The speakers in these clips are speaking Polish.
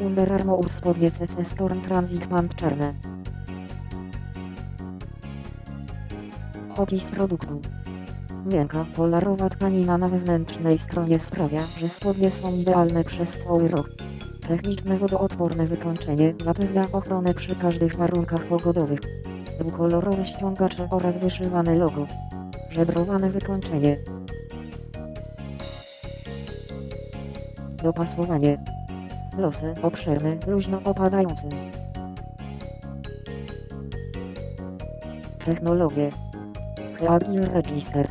Under Armour spodnie CC Storm Transit Pant czarne. Opis produktu. Miękka, polarowa tkanina na wewnętrznej stronie sprawia, że spodnie są idealne przez cały rok. Techniczne wodoodporne wykończenie zapewnia ochronę przy każdych warunkach pogodowych. Dwukolorowe ściągacze oraz wyszywane logo. Żebrowane wykończenie. Dopasowanie. Losy obszerny, luźno opadający. Technologie. Heagil Register.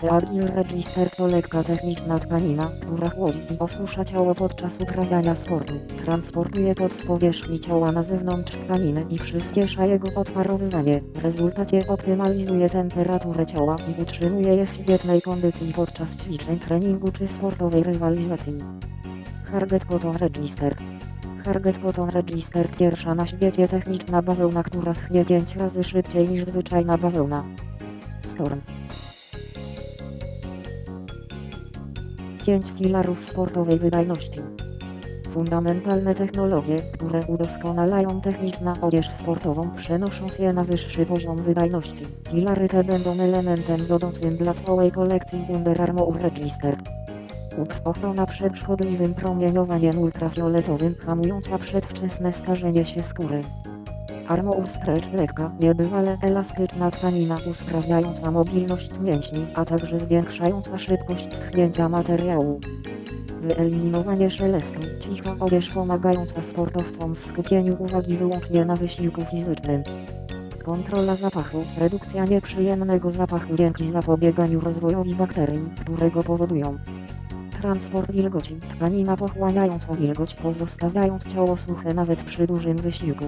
Heagil Register to lekka techniczna tkanina, która chłodzi i osusza ciało podczas uprawiania sportu. Transportuje pod z powierzchni ciała na zewnątrz tkaniny i przyspiesza jego odparowywanie. W rezultacie optymalizuje temperaturę ciała i utrzymuje je w świetnej kondycji podczas ćwiczeń, treningu czy sportowej rywalizacji. Harget Cotton Register. Harget Cotton Register pierwsza na świecie techniczna bawełna, która schnie 5 razy szybciej niż zwyczajna bawełna. Storm. 5 filarów sportowej wydajności. Fundamentalne technologie, które udoskonalają techniczna odzież sportową, przenosząc je na wyższy poziom wydajności. Filary te będą elementem wiodącym dla całej kolekcji Under Armour Register. Ochrona przed szkodliwym promieniowaniem ultrafioletowym, hamująca przedwczesne starzenie się skóry. Armour Stretch lekka, niebywale elastyczna tkanina usprawniająca mobilność mięśni, a także zwiększająca szybkość schnięcia materiału. Wyeliminowanie szelestu, cicha odzież pomagająca sportowcom w skupieniu uwagi wyłącznie na wysiłku fizycznym. Kontrola zapachu, redukcja nieprzyjemnego zapachu dzięki zapobieganiu rozwojowi bakterii, które go powodują. Transport wilgoci, tkanina pochłaniająca wilgoć pozostawiając ciało suche nawet przy dużym wysiłku.